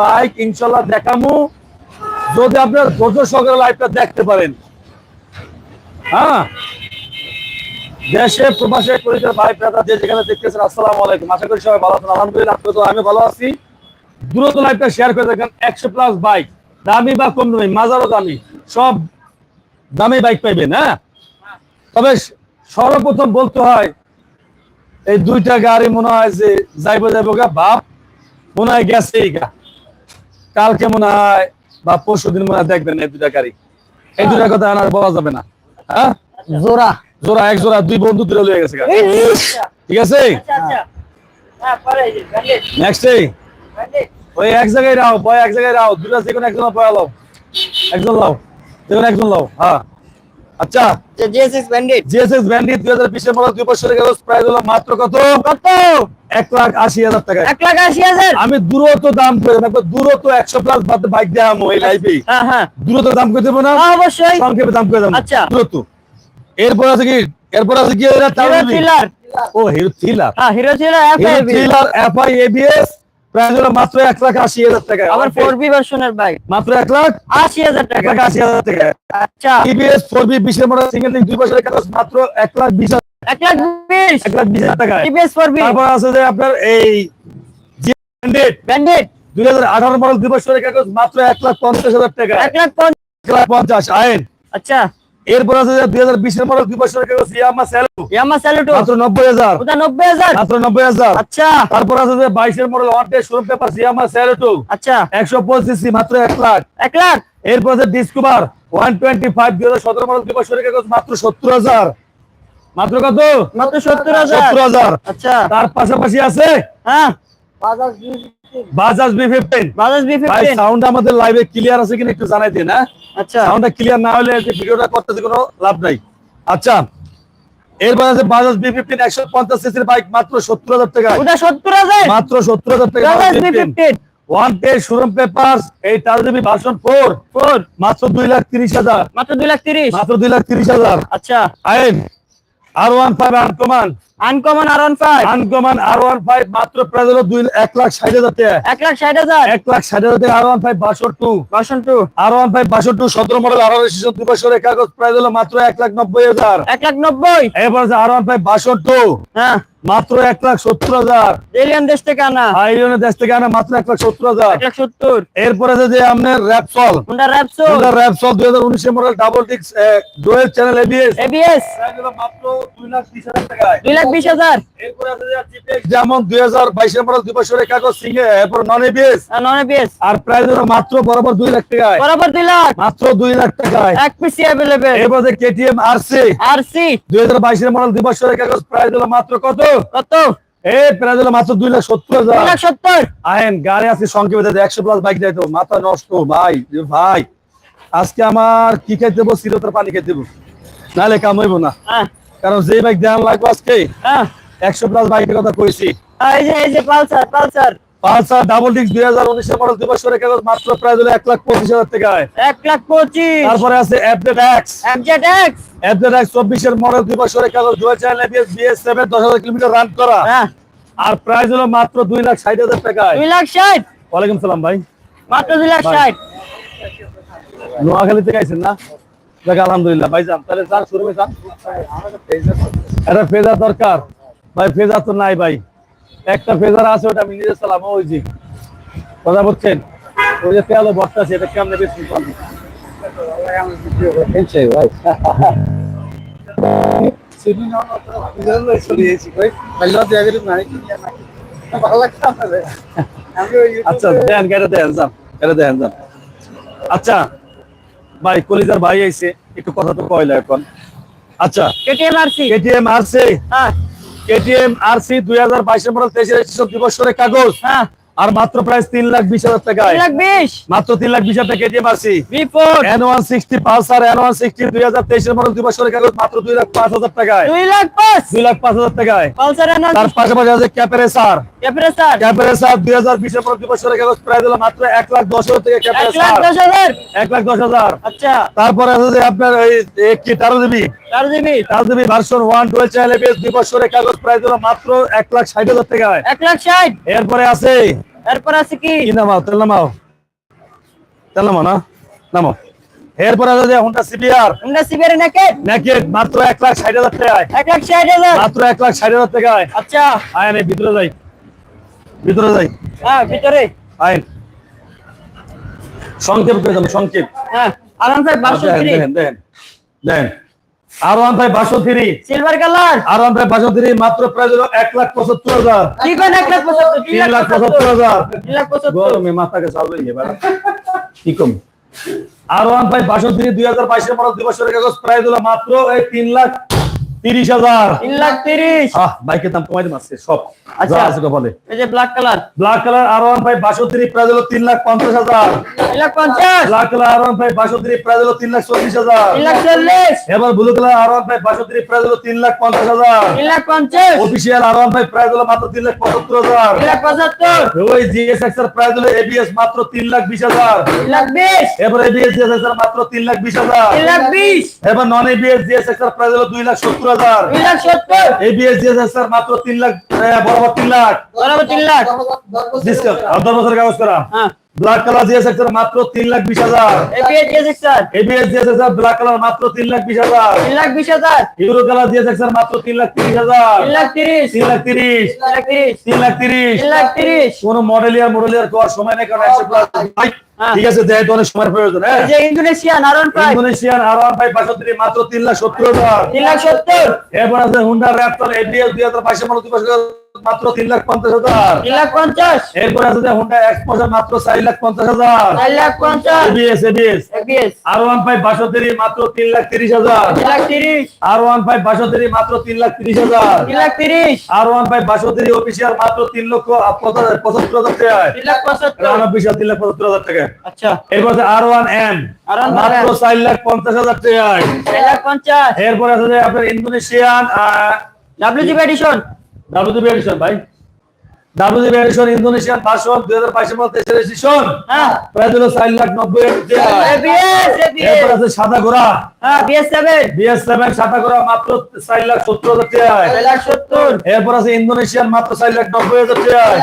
Bike ইনশাল্লাহ দেখামু। যদি আপনার ধৈর্য সহকারে লাইভটা দেখতে পারেন। হ্যাঁ? দেশে, প্রবাসে পরিচয় ভাই প্রাতা যে যেখানে দেখতেছেন, আসসালামু আলাইকুম। আশা করি সবাই ভালো আছেন। আলহামদুলিল্লাহ আপনি তো আমি ভালো আছি। দ্রুত লাইভটা শেয়ার করে দেখেন, একশো প্লাস বাইক দামি বা কম দামি, মাজারও দামি। সব দামি বাইক পাইবেন হ্যাঁ? তবে সর্বপ্রথম বলতে হয়, এই দুইটা গাড়ি মনে হয় যে যাইবো যাইবো গা, বাপ, মনে হয় গেছে এই গা। কালকে মনে হয় বা পরশু দিন মনে হয় দেখবেন এই দুটা গাড়ি। এই দুটা কথা আর বলা যাবে না। হ্যাঁ? জোড়া। জোড়া এক জোড়া দুই বন্ধু দূরে লয়ে গেছে ঠিক আছে? নেক্সট ওই এক জায়গায় রাও বয় এক জায়গায় রাও। দুটা যে কোনো একজন পয়া লাও। একজন লাও। যে কোনো একজন লাও হ্যাঁ। আচ্ছা। জিএসএস দুই হাজার বিশের মডেল দুই বছরের কাগজ প্রাইস হলো মাত্র কত? কত? লাখ হাজার টাকা। লাখ হাজার? আমি দূরত্ব দাম করে দেবো। দূরত্ব একশো প্লাস বাইক দেওয়া এই লাইফে হ্যাঁ হ্যাঁ। দূরত্ব দাম করে দেবো না? হ্যাঁ, অবশ্যই। সংক্ষেপে দাম করে দেবো। আচ্ছা। দূরত্ব। এরপর আছে কি? এরপর আছে কি? এটা থ্রিলার ও হিরো থ্রিলার হ্যাঁ Hero thriller F Hero thriller FI ABS price হলো মাত্র এক লাখ আশি হাজার টাকা। আবার ফোর বি ভার্সনের বাইক মাত্র এক লাখ আশি হাজার টাকা। আশি হাজার টাকা। আচ্ছা। ইবিএস ফোর বি বিশের মডেল সিঙ্গেল দুই বছরের কাগজ মাত্র এক লাখ বিশ এক লাখ বিশ। এক লাখ বিশ হাজার টাকা। টিপিএস ফোর বি তারপর আছে যে আপনার এই হান্ড্রেড ব্যান্ডেড দুই হাজার আঠারো মডেল দুই বছরের কাগজ মাত্র এক লাখ পঞ্চাশ হাজার টাকা। এক লাখ পঞ্চাশ। এক লাখ পঞ্চাশ আইন। আচ্ছা। এরপর আছে দুই হাজার বিশের মডেল দুই বছরের ইয়ামা স্যালু ইয়ামা স্যালুটো মাত্র নব্বই হাজার। নব্বই হাজার। মাত্র নব্বই হাজার। আচ্ছা। তারপর আছে যে বাইশের model one day showroom paper Yamaha Saluto আচ্ছা। একশো পঁচিশ মাত্র এক লাখ। এক লাখ? এরপর আছে ডিসকভার ওয়ান টোয়েন্টি ফাইভ দুই হাজার সতেরো মডেল দুই কাগজ মাত্র সত্তর হাজার। মাত্র কত? মাত্র সত্তর হাজার। সত্তর হাজার। আচ্ছা। তার পাশাপাশি আছে হ্যাঁ। Bajaj B fifteen Bajaj B fifteen sound আমাদের লাইভে ক্লিয়ার আছে কিনা একটু জানাই দিন হ্যাঁ? আচ্ছা। সাউন্ডটা ক্লিয়ার না হলে ভিডিওটা করতে কোনো লাভ নাই। আচ্ছা এরপর আছে বাজাজ বি ফিফটিন একশো পঞ্চাশ সিসির বাইক মাত্র সত্তর হাজার টাকা। ওটা সত্তর হাজার? মাত্র সত্তর হাজার টাকা ওয়ান পে শোরুম পেপার এই টার ভার্সন ফোর ফোর মাত্র দুই লাখ তিরিশ হাজার। মাত্র দুই লাখ তিরিশ। মাত্র দুই লাখ তিরিশ হাজার। আচ্ছা। আইন R one five uncommon uncommon R one five uncommon R one five মাত্র হলো দুই এক লাখ ষাট হাজার টাকা। এক লাখ ষাট হাজার। এক লাখ ষাট হাজার টাকা আর ওয়ান ফাইভ বাষট্টি। টু আর ওয়ান ফাইভ বাষট্টি সতেরো মডেল আঠারো রেজিস্ট্রেশন দুই বছরের কাগজ প্রাইস হলো মাত্র এক লাখ নব্বই হাজার। এক লাখ নব্বই। এরপর আর ওয়ান ফাইভ বাষট্টি। হ্যাঁ। মাত্র এক লাখ সত্তর হাজার। এলিয়ান দেশ থেকে আনা। আইরিয়নের দেশ থেকে আনা মাত্র এক লাখ সত্তর হাজার। এক লাখ সত্তর। এরপর আছে যে আপনার র্যাপসল হোন্ডা র্যাপসো র্যাপসল দুই হাজার উনিশের মডেল ডাবল ডিক্স ডোয়েল চ্যানেল এবিএস এবিএস মাত্র দুই লাখ বিশ হাজার টাকায়। দুই লাখ বিশ হাজার। এরপর আছে যে GTX যেমন দুই হাজার বাইশের মডেল দুই বছরের কাগজ সিঙ্গে এরপর নন এবিএস নন এবিএস আর প্রাইস হলো মাত্র বরাবর দুই লাখ টাকায়। বরাবর দুই লাখ। মাত্র দুই লাখ টাকায়। এক পিসি অ্যাভেলেবেল এরপর যে কেটিএম আরসি আর দুই হাজার বাইশের মডেল দুই বছরের কাগজ প্রাইস হলো মাত্র কত? কত? এই হলো মাত্র দুই লাখ সত্তর হাজার। সত্তর। গাড়ি আজকে সংক্ষেপে একশো প্লাস বাইক যাইতো। মাথা নষ্ট ভাই ভাই। আজকে আমার কি খাইতে দেবো? সিরোতার পানি খাইতে দেবো। নাহলে কাম হইব না। হ্যাঁ। কারণ যে বাইক দেওয়ার লাগবে আজকে হ্যাঁ। একশো প্লাস বাইকের কথা কইছি। এই যে এই যে পালসার পালসার। পালসার ডাবল দুই হাজার উনিশের মডেল দুই বছরের কাগজ মাত্র প্রায় হলো এক লাখ পঁচিশ হাজার টাকায় এক লাখ পঁচিশ। তারপরে আছে update X FZ X update X চব্বিশের মডেল দুই বছরের কাগজ দুই চ্যানেল এবিএস বিএস সেভেন দশ হাজার কিলোমিটার রান করা। হ্যাঁ। আর প্রাইস হলো মাত্র দুই লাখ ষাট হাজার টাকায়। দুই লাখ ষাট। ওয়ালাইকুম সালাম ভাই। মাত্র দুই লাখ ভাই। ষাট। নোয়াখালী থেকে আইছেন না? দেখ আলহামদুলিল্লাহ। ভাই যান তাহলে যান শুরু যান। একটা ফেজার দরকার। ভাই ফেজার তো নাই ভাই। একটা ফেজার আছে ওটা আমি নিজে চালাম ওই জি কথা বলছেন? ওই যে তেল বস্তা আছে এটা কেমনে বেশি ভাই। আচ্ছা দেন গাড়ি দেন যান গাড়ি দেন যান। আচ্ছা ভাই কলিজার ভাই আইছে একটু কথা তো কইলা এখন। আচ্ছা KTM R C KTM RC হ্যাঁ। কেটিএম আরসি দুই হাজার বাইশের মডেল তেইশের রেজিস্ট্রেশন দুই বছরের কাগজ। হ্যাঁ। আর মাত্র প্রাইস তিন লাখ বিশ হাজার বিশ? মাত্র তিন লাখ বিশ হাজার টাকা KTM RC V four N one sixty Pulsar N one sixty দুই হাজার তেইশের মডেল দুই বছরের কাগজ মাত্র দুই লাখ পাঁচ হাজার টাকায়। দুই লাখ পাঁচ? দুই লাখ পাঁচ হাজার টাকায়। তার পাশাপাশি আছে ক্যাপারেসার। ক্যাপারেসার? দুই হাজার বিশের মডেল দুই বছরের কাগজ প্রাইস হলো মাত্র এক লাখ দশ হাজার টাকা এক লাখ ক্যাপারেসার। দশ হাজার? এক লাখ দশ হাজার। আচ্ছা। তারপরে আছে যে আপনার এই কি তেরো জিবি জিবি তেরো GB version one twelve channel দুই বছরের কাগজ প্রাইস হলো মাত্র এক লাখ ষাট হাজার টাকায়। এক লাখ ষাট? এরপরে আছে এরপর আছে কি? নামাও তেল নামাও তেল নামাও না? নামাও এরপরে আছে যে Honda CBR Honda CBR naked নাকি মাত্র এক লাখ ষাট হাজার টাকায়। এক লাখ ষাট হাজার? মাত্র এক লাখ ষাট হাজার টাকায়। আচ্ছা। আয়ন ভিতরে যাই। ভিতরে যাই। হ্যাঁ ভিতরে। আইন সংক্ষেপ করে দেবো সংক্ষেপ। হ্যাঁ। দেখেন দেখেন। দেখেন। আর ওয়ান ফাইভ বাসো three silver colour R one five বাসো থ্রি মাত্র প্রায় হলো এক লাখ পঁচাত্তর হাজার। কি কোন এক লাখ পঁচাত্তর? তিন লাখ পঁচাত্তর। হাজার। তিন লাখ পঁচাত্তর। গরমে মাথাকে এবার কি কম? আর ওয়ান ফাইভ বাসো থ্রি দুই হাজার বাইশের পর দুই বছরের কাগজ প্রায় হলো মাত্র এই তিন লাখ তিরিশ হাজার তিন লাখ তিরিশ আহ বাইকের দাম কমাই আসছে সব আচ্ছা। বলে এই যে black colour black colour R one five বাসো থ্রি হলো তিন লাখ পঞ্চাশ হাজার তিন লাখ পঞ্চাশ black colour R one five বাসো থ্রি হলো তিন লাখ চল্লিশ হাজার তিন লাখ চল্লিশ এবার blue colour R one five বাসো থ্রি হলো তিন লাখ পঞ্চাশ হাজার তিন লাখ পঞ্চাশ অফিসিয়াল আর ওয়ান ফাইভ প্রায় হলো মাত্র তিন লাখ পঁচাত্তর হাজার তিন লাখ পঁচাত্তর ওই জিএসএক্স এর প্রায় হলো এবিএস মাত্র তিন লাখ বিশ হাজার তিন লাখ বিশ এবার এবিএস জিএসএক্স এর মাত্র তিন লাখ বিশ হাজার তিন লাখ বিশ এবার নন এবিএস জিএসএক্স এর প্রায় হলো দুই লাখ সত্তর হাজার এবিএস মাত্র তিন লাখ বরাবর তিন লাখ। বরাবর তিন লাখ। ডিসকাউন্ট দশ বছরের কাগজ করা। হ্যাঁ। ব্ল্যাক কালার মাত্র তিন লাখ বিশ হাজার। স্যার। ব্ল্যাক কালার মাত্র তিন লাখ বিশ হাজার। তিন লাখ বিশ হাজার। ইউরো কালার মাত্র তিন লাখ তিরিশ হাজার। তিন লাখ তিরিশ। তিন লাখ তিরিশ। তিন লাখ তিরিশ। তিন লাখ তিরিশ। কোন মডেল ইয়ার মডেল ইয়ার করার সময় নেই কারণ একশো প্লাস। ঠিক আছে যেহেতু অনেক সময়ের প্রয়োজন হ্যাঁ। ইন্দোনেশিয়ান মাত্র তিন লাখ সত্তর হাজার তিন লাখ সত্তর এরপর আছে হুন্ডা র্যাপটর এডিএস দুই হাজার বাইশের মডেল মাত্র তিন লাখ পঞ্চাশ হাজার। তিন লাখ পঞ্চাশ এরপর আছে হুন্ডা এক্সপোজার মাত্র চার লাখ পঞ্চাশ হাজার। চার লাখ পঞ্চাশ ABS ABS ABS R one five বাষট্টি মাত্র তিন লাখ তিরিশ হাজার। তিন লাখ তিরিশ আর ওয়ান ফাইভ বাষট্টি মাত্র তিন লাখ তিরিশ হাজার। তিন লাখ তিরিশ আর ওয়ান ফাইভ অফিসিয়াল মাত্র তিন লক্ষ পঁচাত্তর পঁচাত্তর হাজার টাকা। তিন লাখ পঁচাত্তর তিন লাখ পঁচাত্তর হাজার টাকা। আচ্ছা। এরপর আর ওয়ান এম মাত্র চার লাখ পঞ্চাশ হাজার টাকায়। চার লাখ পঞ্চাশ। এরপর আছে আপনার Indonesian WGB edition WB edition ভাই। ডাব্লিউবি এডিশন ইন্দোনেশিয়ান ভার্সন দুই হাজার বাইশের মধ্যে এডিশন হ্যাঁ। প্রায় দিল চার লাখ নব্বই হাজার টাকা। এপিএস এরপর আছে সাদা ঘোড়া। হ্যাঁ বিএস সেভেন বিএস সেভেন সাদা ঘোড়া মাত্র চার লাখ সত্তর হাজার টাকায়। সত্তর এরপর আছে ইন্দোনেশিয়ান মাত্র চার লাখ নব্বই হাজার টাকায়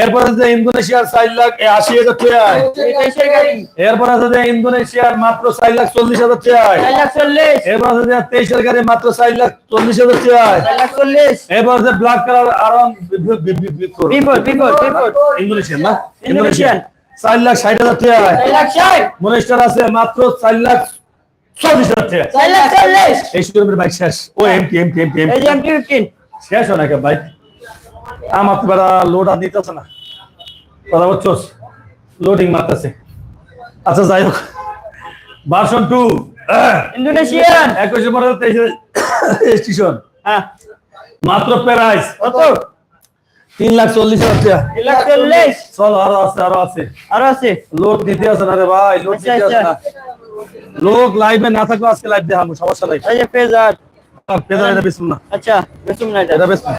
এরপর আছে ইন্দোনেশিয়ার চার লাখ আশি হাজার টাকায় এরপর আছে যে ইন্দোনেশিয়ার মাত্র চার লাখ চল্লিশ হাজার টাকায় এরপর আছে যে তেইশের গাড়ি মাত্র চার লাখ চল্লিশ হাজার টাকায় এরপর আছে ব্ল্যাক কালার বিপদ ইন্দোনেশিয়ান না ইন্দোনেশিয়ান। চার লাখ ষাট হাজার টাকায় মনিস্টার আছে মাত্র চার লাখ চল্লিশ চল্লিশ এই বাইক শেষ। ও শেষ হয় বাইক আমার তো বেড়া লোড আর নিতেছে না। কথা বলছোস? লোডিং মারতেছে। আচ্ছা যাই হোক। ভার্সন টু ইন্দোনেশিয়ান একুশে মডেল তেইশে স্টেশন হ্যাঁ। মাত্র প্রাইস। কত? তিন লাখ চল্লিশ হাজার তিন লাখ চল্লিশ। চল আরও আছে আরও আছে। আরও আছে? লোক দিতে আছে না রে ভাই লোক আচ্ছা, দিতে আছে আচ্ছা। না। লোক লাইভে না থাকলে আজকে লাইভ দেখাবো সমস্যা নাই। এই যে ফেজার পেদার এটা বেসুন না। আচ্ছা না এটা। বেসুন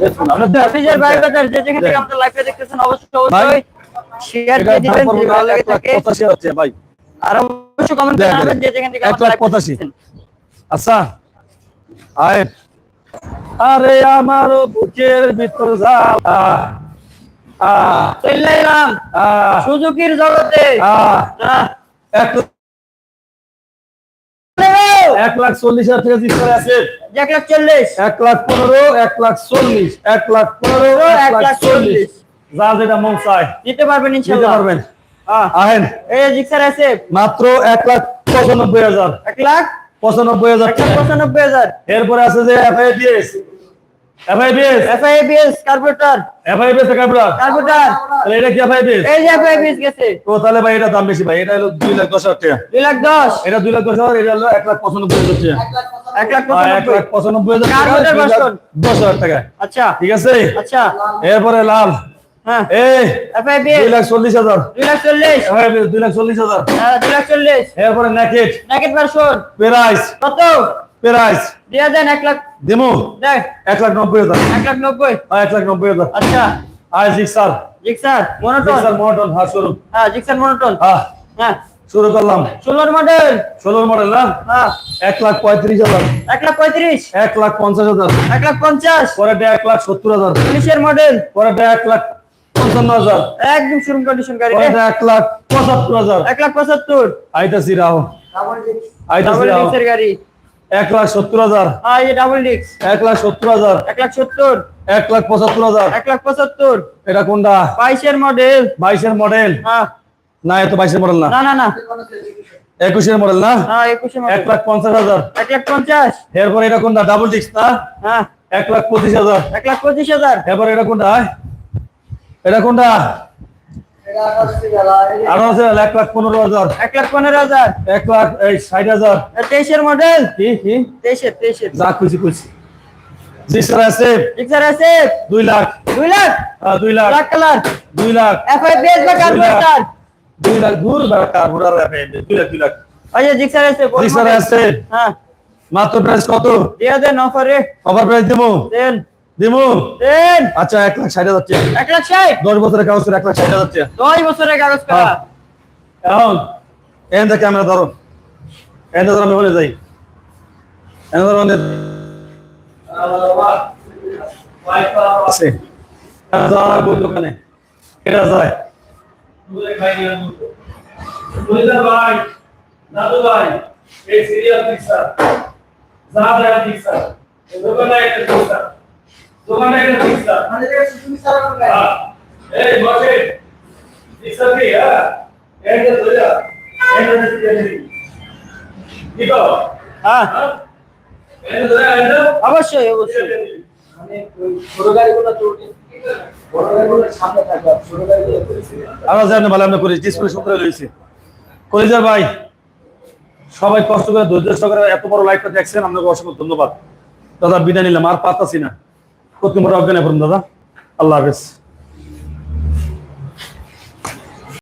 বেসুন না যে এটা। যে। দেখতেছেন। আচ্ছা আরে আমার বুকের ভিতর যাও আহ, আহ, চলে এলাম আহ, সুজুকির জগতে। এক লাখ চল্লিশ হাজার টাকা জিনিস আছে এক লাখ চল্লিশ। এক লাখ পনেরো এক লাখ চল্লিশ এক লাখ পনেরো এক লাখ চল্লিশ। যা যেটা মন চায়। দিতে পারবেন পারবেন। আহেন। এই জিক্সার আছে। মাত্র এক লাখ পঁচানব্বই হাজার। এক লাখ? পঁচানব্বই হাজার পঁচানব্বই হাজার। এরপরে আছে যে এফআইবিএস এফআইবিএস কার্বোরেটর এফআইবিএস কাপড়া কার্বোরেটর তাহলে এটা কি এফআইবিএস এই যে এফআইবিএস গেছে। তো তাহলে ভাই এটা দাম বেশি ভাই এটা হলো দুই লাখ দশ হাজার টাকা। দুই লাখ দশ। এটা দুই লাখ দশ হাজার এটা হলো এক লাখ পঁচানব্বই হাজার টাকা। এক লাখ আর এক পঁচানব্বই। লাখ পঁচানব্বই হাজার টাকা কার দুই লাখ দশ হাজার টাকা। আচ্ছা। ঠিক আছে? আচ্ছা। এরপরে লাল। হ্যাঁ। এই এফআইবিএস লাখ চল্লিশ হাজার। দুই লাখ চল্লিশ। এফআইবিএস দুই লাখ চল্লিশ হাজার। হ্যাঁ লাখ চল্লিশ। এরপরে নেকেট প্রাইস কত? প্রাইস দিয়া দেন এক লাখ দেমো দেখ এক লাখ নব্বই হাজার এক লাখ নব্বই আর এক লাখ নব্বই হাজার আচ্ছা আর Gixxer Gixxer monotone Gixxer monotone হ্যাঁ শোরুম হ্যাঁ জিক্সার মনোটন হ্যাঁ হ্যাঁ শুরু করলাম ষোলোর মডেল ষোলোর মডেল না হ্যাঁ এক লাখ পঁয়ত্রিশ হাজার এক লাখ পঁয়ত্রিশ এক লাখ পঞ্চাশ হাজার এক লাখ পঞ্চাশ পরেরটা এক লাখ সত্তর হাজার উনিশের মডেল পরেরটা এক লাখ পঞ্চান্ন হাজার একদম শোরুম কন্ডিশন গাড়ি এক লাখ পঁচাত্তর হাজার এক লাখ পঁচাত্তর আইতাছি রাও আইতাছি গাড়ি এক লাখ সত্তর হাজার। ডাবল এক লাখ সত্তর হাজার। এক লাখ সত্তর। এক লাখ পঁচাত্তর হাজার। এক লাখ পঁচাত্তর। এটা কোনটা? বাইশের মডেল বাইশের মডেল হ্যাঁ। না এত বাইশের মডেল না। না না একুশের মডেল না? এক লাখ পঞ্চাশ হাজার। এক লাখ পঞ্চাশ। এরপর এটা কোনটা? ডাবল ডিস্ক না? হ্যাঁ। এক লাখ পঁচিশ হাজার। এক লাখ পঁচিশ হাজার। এরপর এটা কোনটা? এটা কোনটা? এক লাখ পনেরো হাজার। এক লাখ পনেরো হাজার। এক লাখ এই ষাট হাজার। তেইশের মডেল কি কি? তেইশের তেইশের। যা খুশি খুশি। জি স্যার আছে? ডিক্সার আছে? দুই লাখ। দুই লাখ? হ্যাঁ, দুই লাখ। Black colour. দুই লাখ। এফআই বেস বা কার্বোরেটর দুই লাখ। দূর দুই লাখ দুই জি স্যার আছে হ্যাঁ। মাত্র প্রাইস কত? দিয়ে দেন অফারে অফার প্রাইস দেবো? দেন। দেন। আচ্ছা এক লাখ ষাট হাজার টাকা। এক লাখ ষাট? দশ বছরের কাগজ এক লাখ ষাট হাজার টাকা। দশ বছরের কাগজ করা। হ্যাঁ। এখন এখান থেকে ক্যামেরা ধরো। এখান ধরো আমি বলে যাই। এখান ধরো আমাদের আছে। দোকানে এটা যায় ভাই দাদু ভাই এই সিরিয়াল পিকচার যা দেয় পিকচার দোকানে একটা পিকচার দোকানে একটা পিকচার হ্যাঁ। এই বসে। পিকচার কি? হ্যাঁ। এটা ধরে যা এটা ধরে কি কো হ্যাঁ। হ্যাঁ। এটা ধরে এটা অবশ্যই অবশ্যই। আমরা জানি ভালো আমরা করি। ডিসপ্লে সুন্দর রয়েছে। কলিজার ভাই সবাই কষ্ট করে ধৈর্য সহকারে এত বড় লাইফটা দেখছেন আপনাকে অসংখ্য ধন্যবাদ। দাদা বিদায় নিলাম আর পাতাছি না। প্রতি মোটা অজ্ঞানে পড়ুন দাদা। আল্লাহ হাফেজ।